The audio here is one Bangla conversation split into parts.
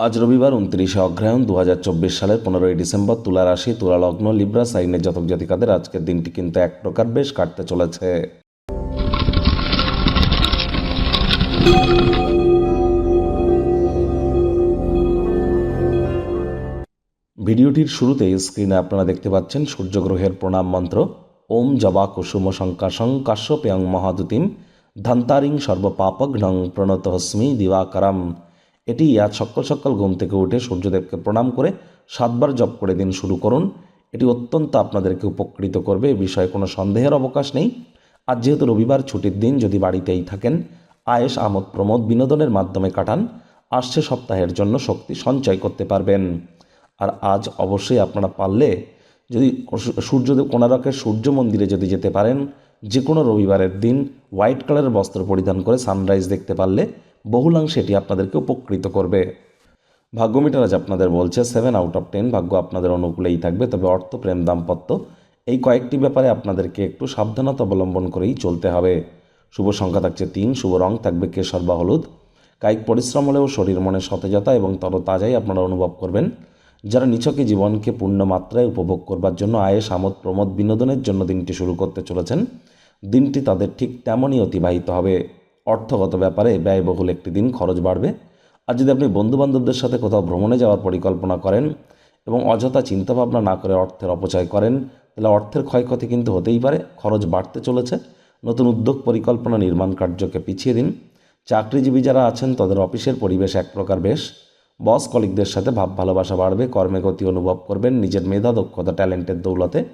আজ রবিবার উনত্রিশে অগ্রহায়ণ দু হাজার চব্বিশ সালের পনেরোই ডিসেম্বর তুলা রাশি, তুলা লগ্ন, লিব্রা, সাইনের জাতক জাতিকাদের আজকের দিনটি কিন্তু এক প্রকার বেশ কাটতে চলেছে। ভিডিওটির শুরুতে স্ক্রিনে আপনারা দেখতে পাচ্ছেন সূর্যগ্রহের প্রণাম মন্ত্র, ওম জবা কুসুম শঙ্কাশং কাশ্যপেয়ং মহাদুতিম, ধান্তারিং সর্বপাপঘ্নং প্রণত হস্মি দিবাকরম। এটি আজ সকাল সকাল ঘুম থেকে উঠে সূর্যদেবকে প্রণাম করে সাতবার জপ করে দিন শুরু করুন। এটি অত্যন্ত আপনাদেরকে উপকৃত করবে, এ বিষয়ে কোনো সন্দেহের অবকাশ নেই। আজ যেহেতু রবিবার ছুটির দিন, যদি বাড়িতেই থাকেন আয়েস আমোদ, প্রমোদ বিনোদনের মাধ্যমে কাটান, আসছে সপ্তাহের জন্য শক্তি সঞ্চয় করতে পারবেন। আর আজ অবশ্যই আপনারা পারলে যদি সূর্যদেব কোনারকের সূর্য মন্দিরে যদি যেতে পারেন যে কোনো রবিবারের দিন হোয়াইট কালারের বস্ত্র পরিধান করে সানরাইজ দেখতে পারলে বহুলাংশে এটি আপনাদেরকে উপকৃত করবে। ভাগ্যমিটার আজ আপনাদের বলছে সেভেন আউট অফ টেন ভাগ্য আপনাদের অনুকূলেই থাকবে, তবে অর্থ, প্রেম, দাম্পত্য, এই কয়েকটি ব্যাপারে আপনাদেরকে একটু সাবধানতা অবলম্বন করেই চলতে হবে। শুভ সংখ্যা থাকছে তিন, শুভ রং থাকবে কেশর বা হলুদ। কায়িক পরিশ্রম হলেও শরীর মনে সতেজতা এবং তরতাজাই আপনারা অনুভব করবেন। যারা নিছকে জীবনকে পূর্ণ মাত্রায় উপভোগ করবার জন্য আয়েস আমোদ প্রমোদ বিনোদনের জন্য দিনটি শুরু করতে চলেছেন, দিনটি তাদের ঠিক তেমনই অতিবাহিত হবে। অর্থগত ব্যাপারে ব্যয়বহুল একটি দিন খরচ বাড়বে। আর যদি আপনি বন্ধুবান্ধবদের সাথে কোথাও ভ্রমণে যাওয়ার পরিকল্পনা করেন এবং অযথা চিন্তাভাবনা না করে অর্থের অপচয় করেন, তাহলে অর্থের ক্ষয়ক্ষতি কিন্তু হতেই পারে, খরচ বাড়তে চলেছে। নতুন উদ্যোগ পরিকল্পনা নির্মাণ কার্যকে পিছিয়ে দিন। চাকরিজীবী যারা আছেন, তাদের অফিসের পরিবেশ এক প্রকার বেশ। বস কলিকদের সাথে ভাব ভালোবাসা বাড়বে, কর্মে গতি অনুভব করবেন, নিজের মেধা, দক্ষতা, ট্যালেন্টের দৌলতে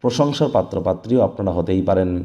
প্রশংসার পাত্রপাত্রীও আপনারা হতেই পারেন।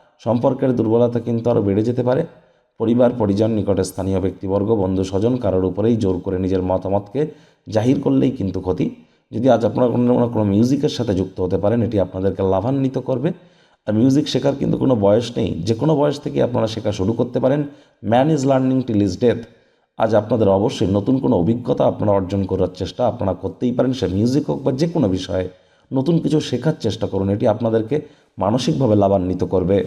সম্পর্কের দুর্বলতা কিন্তু আরও বেড়ে যেতে পারে। পরিবার, পরিজন, নিকটে স্থানীয় ব্যক্তিবর্গ, বন্ধু, স্বজন কারোর উপরেই জোর করে নিজের মতামতকে জাহির করলেই কিন্তু ক্ষতি। যদি আজ আপনারা কোনো না কোনো মিউজিকের সাথে যুক্ত হতে পারেন, এটি আপনাদেরকে লাভান্বিত করবে। আর মিউজিক শেখার কিন্তু কোনো বয়স নেই। যে কোনো বয়স থেকে আপনারা শেখা শুরু করতে পারেন। Man is learning till is death. আজ আপনাদের অবশ্যই নতুন কোনো অভিজ্ঞতা আপনারা অর্জন করার চেষ্টা আপনারা করতেই পারেন। সে মিউজিক হোক বা যে কোনো বিষয়ে নতুন কিছু শেখার চেষ্টা করুন, এটি আপনাদেরকে মানসিকভাবে লাভান্বিত করবে।